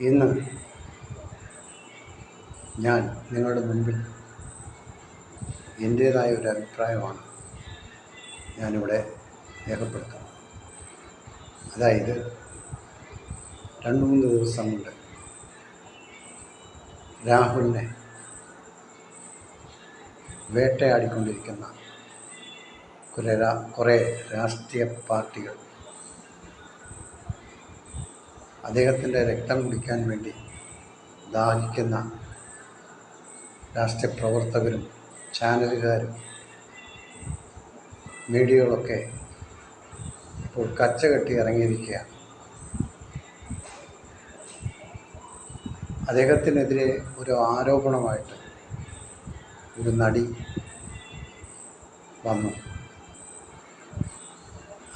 ഇന്ന് ഞാൻ നിങ്ങളുടെ മുൻപിൽ എന്റേതായ ഒരു അഭിപ്രായമാണ് ഞാനിവിടെ രേഖപ്പെടുത്തുന്നത്. അതായത് രണ്ട് മൂന്ന് ദിവസം കൊണ്ട് രാഹുലിനെ വേട്ടയാടിക്കൊണ്ടിരിക്കുന്ന കുറേ കുറേ രാഷ്ട്രീയ പാർട്ടികൾ. അദ്ദേഹത്തിന്റെ രക്തം കുടിക്കാൻ വേണ്ടി ദാഹിക്കുന്ന രാഷ്ട്രീയ പ്രവർത്തകരും ചാനലുകാരും മീഡിയകളൊക്കെ ഇപ്പോൾ കച്ചകെട്ടി ഇറങ്ങിയിരിക്കുകയാണ്. അദ്ദേഹത്തിനെതിരെ ഒരു ആരോപണമായിട്ട് ഒരു നടി വന്നു.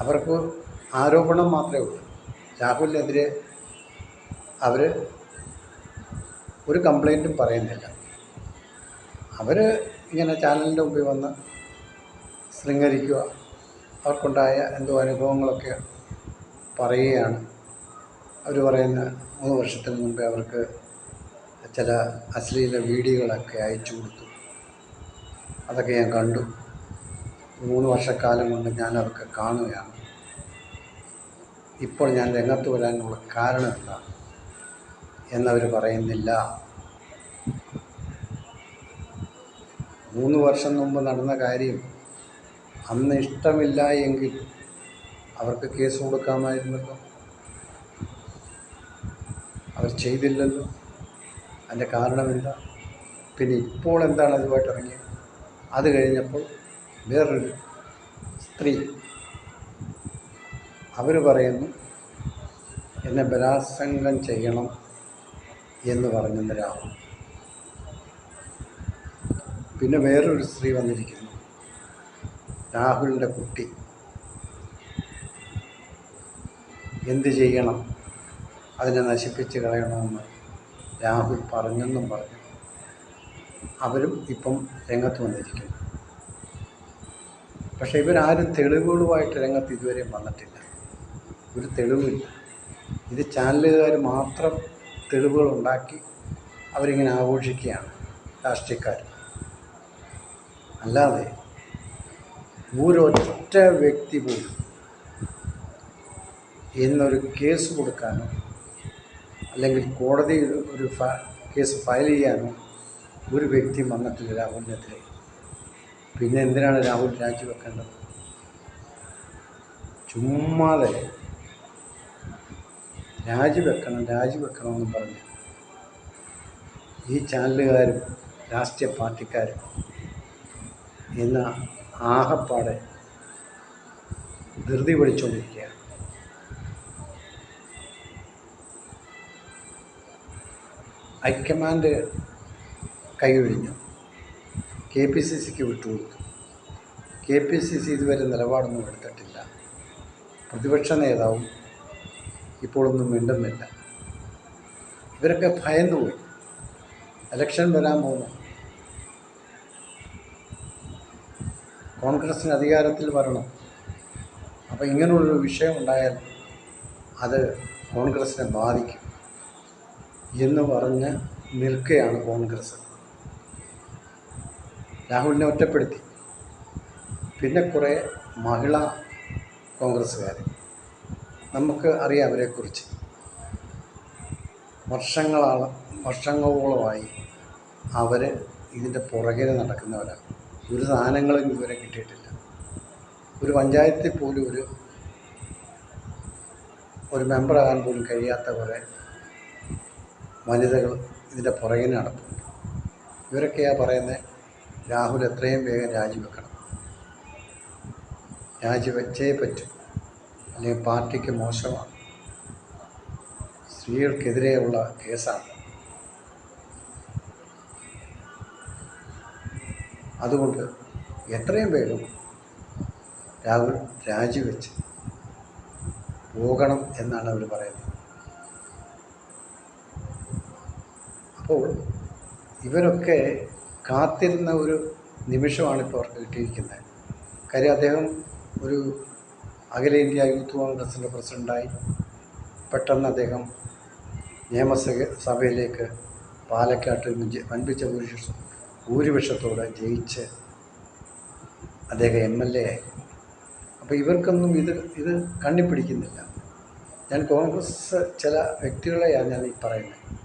അവർക്ക് ആരോപണം മാത്രമേ ഉള്ളൂ. രാഹുലിനെതിരെ അവർ ഒരു കംപ്ലൈന്റും പറയുന്നില്ല. അവർ ഇങ്ങനെ ചാനലിന്റെ മുമ്പിൽ വന്ന് ശൃംഗരിക്കുക അവർക്കുണ്ടായ എന്തോ അനുഭവങ്ങളൊക്കെ പറയുകയാണ്. അവർ പറയുന്ന മൂന്ന് വർഷത്തിന് മുമ്പേ അവർക്ക് ചില അശ്ലീല വീഡിയോകളൊക്കെ അയച്ചു കൊടുത്തു. അതൊക്കെ ഞാൻ കണ്ടു. മൂന്ന് വർഷക്കാലം കൊണ്ട് ഞാൻ അതൊക്കെ കാണുകയാണ്. ഇപ്പോൾ ഞാൻ രംഗത്ത് വരാനുള്ള കാരണം എന്താണ് എന്നവർ പറയുന്നില്ല. മൂന്ന് വർഷം മുമ്പ് നടന്ന കാര്യം അന്ന് ഇഷ്ടമില്ല എങ്കിൽ അവർക്ക് കേസ് കൊടുക്കാമായിരുന്നല്ലോ. അവർ ചെയ്തില്ലല്ലോ. അതിന്റെ കാരണം എന്താ? പിന്നെ ഇപ്പോൾ എന്താണ് അതുമായിട്ട് ഇറങ്ങിയത്? അത് കഴിഞ്ഞപ്പോൾ വേറൊരു സ്ത്രീ. അവർ പറയുന്നു എന്നെ ബലാത്സംഗം ചെയ്യണം എന്ന് പറഞ്ഞെന്ന് രാഹുൽ. പിന്നെ വേറൊരു സ്ത്രീ വന്നിരിക്കുന്നു രാഹുലിന്റെ കുട്ടി. എന്ത് ചെയ്യണം? അതിനെ നശിപ്പിച്ച് കളയണമെന്ന് രാഹുൽ പറഞ്ഞെന്നും പറഞ്ഞു. അവരും ഇപ്പം രംഗത്ത് വന്നിരിക്കുന്നു. പക്ഷേ ഇവരാരും തെളിവുകളുമായിട്ട് രംഗത്ത് ഇതുവരെയും വന്നിട്ടില്ല. ഒരു തെളിവില്ല. ഇത് ചാനലുകാർ മാത്രം തെളിവുകൾ ഉണ്ടാക്കി അവരിങ്ങനെ ആഘോഷിക്കുകയാണ് രാഷ്ട്രീയക്കാർ. അല്ലാതെ ഒരൊറ്റ വ്യക്തി പോലും എന്നൊരു കേസ് കൊടുക്കാനോ അല്ലെങ്കിൽ കോടതിയിൽ ഒരു കേസ് ഫയൽ ചെയ്യാനോ ഒരു വ്യക്തിയും വന്നിട്ടില്ല രാഹുലിനെതിരെ. പിന്നെ എന്തിനാണ് രാഹുൽ രാജിവെക്കേണ്ടത്? ചുമ്മാതെ രാജിവെക്കണം രാജിവെക്കണമെന്നും പറഞ്ഞു ഈ ചാനലുകാരും രാഷ്ട്രീയ പാർട്ടിക്കാരും എന്ന ആഹപ്പാടെ ധൃതി പിടിച്ചുകൊണ്ടിരിക്കുകയാണ് ഹൈക്കമാൻഡ് കൈയൊഴിഞ്ഞു കെ പി സി സിക്ക് വിട്ടുകൊടുത്തു. കെ പി സി സി ഇതുവരെ നിലപാടൊന്നും എടുത്തിട്ടില്ല. പ്രതിപക്ഷ നേതാവും ഇപ്പോഴൊന്നും മിണ്ടുന്നില്ല. ഇവരൊക്കെ ഭയന്നു പോയി. ഇലക്ഷൻ വരാൻ പോകുന്നു. കോൺഗ്രസിന് അധികാരത്തിൽ വരണം. അപ്പോൾ ഇങ്ങനെയുള്ളൊരു വിഷയം ഉണ്ടായാൽ അത് കോൺഗ്രസിനെ ബാധിക്കും എന്ന് പറഞ്ഞ് നിൽക്കുകയാണ് കോൺഗ്രസ്. രാഹുലിനെ ഒറ്റപ്പെടുത്തി. പിന്നെ കുറേ മഹിളാ കോൺഗ്രസ്സുകാർ നമുക്ക് അറിയാം അവരെക്കുറിച്ച്. വർഷങ്ങളാണ് വർഷങ്ങളോളമായി അവർ ഇതിന്റെ പുറകിൽ നടക്കുന്നവരാണ്. ഒരു സാധനങ്ങളും ഇവരെ കിട്ടിയിട്ടില്ല. ഒരു പഞ്ചായത്തിൽ പോലും ഒരു ഒരു മെമ്പറാകാൻ പോലും കഴിയാത്ത കുറേ വനിതകൾ ഇതിന്റെ പുറകിൽ നടപ്പുണ്ട് ഇവരൊക്കെയാണ് പറയുന്നത് രാഹുൽ എത്രയും വേഗം രാജിവെക്കണം. രാജിവെച്ചേ പറ്റൂ. അല്ലെങ്കിൽ പാർട്ടിക്ക് മോശമാണ്. സ്ത്രീകൾക്കെതിരെയുള്ള കേസാണ്. അതുകൊണ്ട് എത്രയും വേഗം രാഹുൽ രാജിവെച്ച് പോകണം എന്നാണ് അവർ പറയുന്നത്. അപ്പോൾ ഇവരൊക്കെ കാത്തിരുന്ന ഒരു നിമിഷമാണ് ഇപ്പോൾ അവർക്ക് കിട്ടിയിരിക്കുന്നത്. കാര്യം അദ്ദേഹം ഒരു അഖിലേന്ത്യാ യൂത്ത് കോൺഗ്രസിന്റെ പ്രസിഡന്റായി പെട്ടെന്ന് അദ്ദേഹം നിയമസഭയിലേക്ക് പാലക്കാട്ട് വൻപിച്ച ഭൂരിപക്ഷ ഭൂരിപക്ഷത്തോടെ ജയിച്ച് അദ്ദേഹം എം എൽ എ ആയി. അപ്പോൾ ഇവർക്കൊന്നും ഇത് ഇത് കണ്ണിപ്പിടിക്കുന്നില്ല. ഞാൻ കോൺഗ്രസ് ചില വ്യക്തികളെയാണ് ഞാൻ ഈ പറയുന്നത്.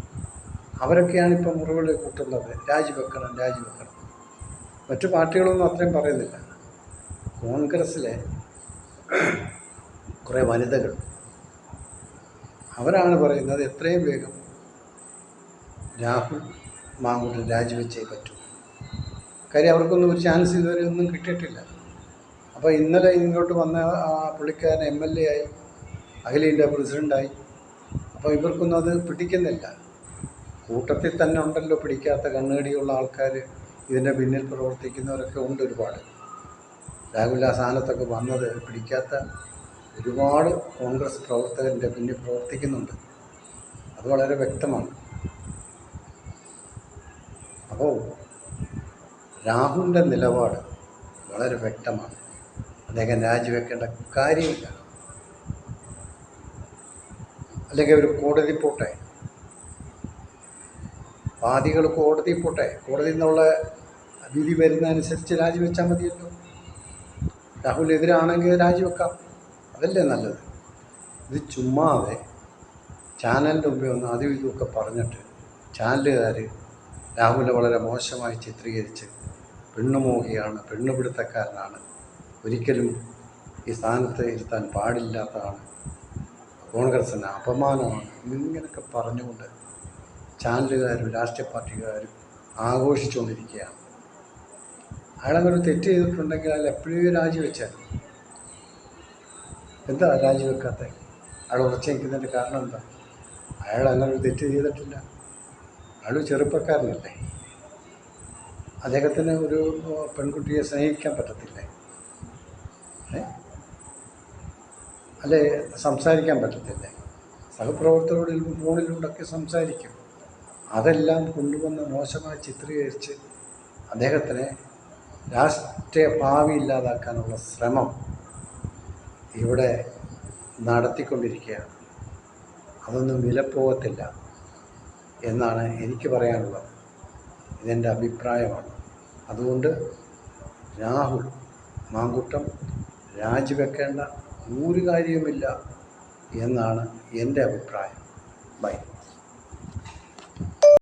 അവരൊക്കെയാണ് ഇപ്പം മുറിവിളി കൂട്ടുന്നത്. രാജിവെക്കണം രാജിവെക്കണം. മറ്റു പാർട്ടികളൊന്നും അത്രയും പറയുന്നില്ല. കോൺഗ്രസ്സിലെ കുറേ വനിതകൾ. അവരാണ് പറയുന്നത് എത്രയും വേഗം രാഹുൽ മാങ്കൂട്ടൻ രാജിവെച്ചേ പറ്റൂ. കാര്യം അവർക്കൊന്നും ഒരു ചാൻസ് ഇതുവരെ ഒന്നും കിട്ടിയിട്ടില്ല. അപ്പോൾ ഇന്നലെ ഇങ്ങോട്ട് വന്ന ആ പുള്ളിക്കാരൻ എം എൽ എ ആയി അഖിലേന്ത്യാ പ്രസിഡന്റായി അപ്പോൾ ഇവർക്കൊന്നും അത് പിടിക്കുന്നില്ല. കൂട്ടത്തിൽ തന്നെ ഉണ്ടല്ലോ പിടിക്കാത്ത കണ്ണുകടിയുള്ള ആൾക്കാർ ഇതിന്റെ പിന്നിൽ പ്രവർത്തിക്കുന്നവരൊക്കെ ഉണ്ട് ഒരുപാട്. രാഹുൽ ആ സ്ഥാനത്തൊക്കെ വന്നത് പിടിക്കാത്ത ഒരുപാട് കോൺഗ്രസ് പ്രവർത്തകരുടെ പിന്നിൽ പ്രവർത്തിക്കുന്നുണ്ട്. അത് വളരെ വ്യക്തമാണ്. അപ്പോൾ രാഹുലിന്റെ നിലപാട് വളരെ വ്യക്തമാണ്. അദ്ദേഹം രാജിവെക്കേണ്ട കാര്യമില്ല. അല്ലെങ്കിൽ ഒരു കോടതി പോട്ടെ. വാദികൾ കോടതി പോട്ടെ. കോടതിയിൽ നിന്നുള്ള വിധി വരുന്നതനുസരിച്ച് രാജിവെച്ചാൽ മതിയല്ലോ. രാഹുൽ എതിരാണെങ്കിൽ രാജിവെക്കാം. അതല്ലേ നല്ലത്? ഇത് ചുമ്മാതെ ചാനലിന്റെ മുമ്പിൽ ഒന്ന് അതും ഇതുമൊക്കെ പറഞ്ഞിട്ട് ചാനലുകാർ രാഹുലിനെ വളരെ മോശമായി ചിത്രീകരിച്ച് പെണ്ണുമോഹിയാണ് പെണ്ണുപിടുത്തക്കാരനാണ് ഒരിക്കലും ഈ സ്ഥാനത്ത് ഇരുത്താൻ പാടില്ലാത്തതാണ് കോൺഗ്രസിന് അപമാനമാണ്. ഇങ്ങനെയൊക്കെ പറഞ്ഞുകൊണ്ട് ചാനലുകാരും രാഷ്ട്രീയ പാർട്ടിക്കാരും ആഘോഷിച്ചുകൊണ്ടിരിക്കുകയാണ്. ഒരു തെറ്റ് ചെയ്തിട്ടുണ്ടെങ്കിൽ അയാൾ എപ്പോഴും രാജിവെച്ചാൽ എന്താ രാജിവെക്കാത്ത അയാൾ ഉറച്ചു നിൽക്കുന്നതിന്റെ കാരണം എന്താ? അയാൾ അങ്ങനെ ഒരു തെറ്റ് ചെയ്തിട്ടില്ല. അയാൾ ചെറുപ്പക്കാരനല്ലേ. അദ്ദേഹത്തിന് ഒരു പെൺകുട്ടിയെ സ്നേഹിക്കാൻ പറ്റത്തില്ലേ? അല്ലെ? സംസാരിക്കാൻ പറ്റത്തില്ലേ? സഹപ്രവർത്തകരോട് ഫോണിലൂടെയൊക്കെ സംസാരിക്കും. അതെല്ലാം കൊണ്ടുവന്ന് മോശമായി ചിത്രീകരിച്ച് അദ്ദേഹത്തിനെ രാഷ്ട്രീയ ഭാവി ഇല്ലാതാക്കാനുള്ള ശ്രമം ഇവിടെ നടത്തിക്കൊണ്ടിരിക്കുകയാണ്. അതൊന്നും വിലപ്പോകത്തില്ല എന്നാണ് എനിക്ക് പറയാനുള്ളത്. ഇതെന്റെ അഭിപ്രായമാണ്. അതുകൊണ്ട് രാഹുൽ മാങ്കുട്ടം രാജിവെക്കേണ്ട ഒരു കാര്യവുമില്ല എന്നാണ് എന്റെ അഭിപ്രായം. ബൈ.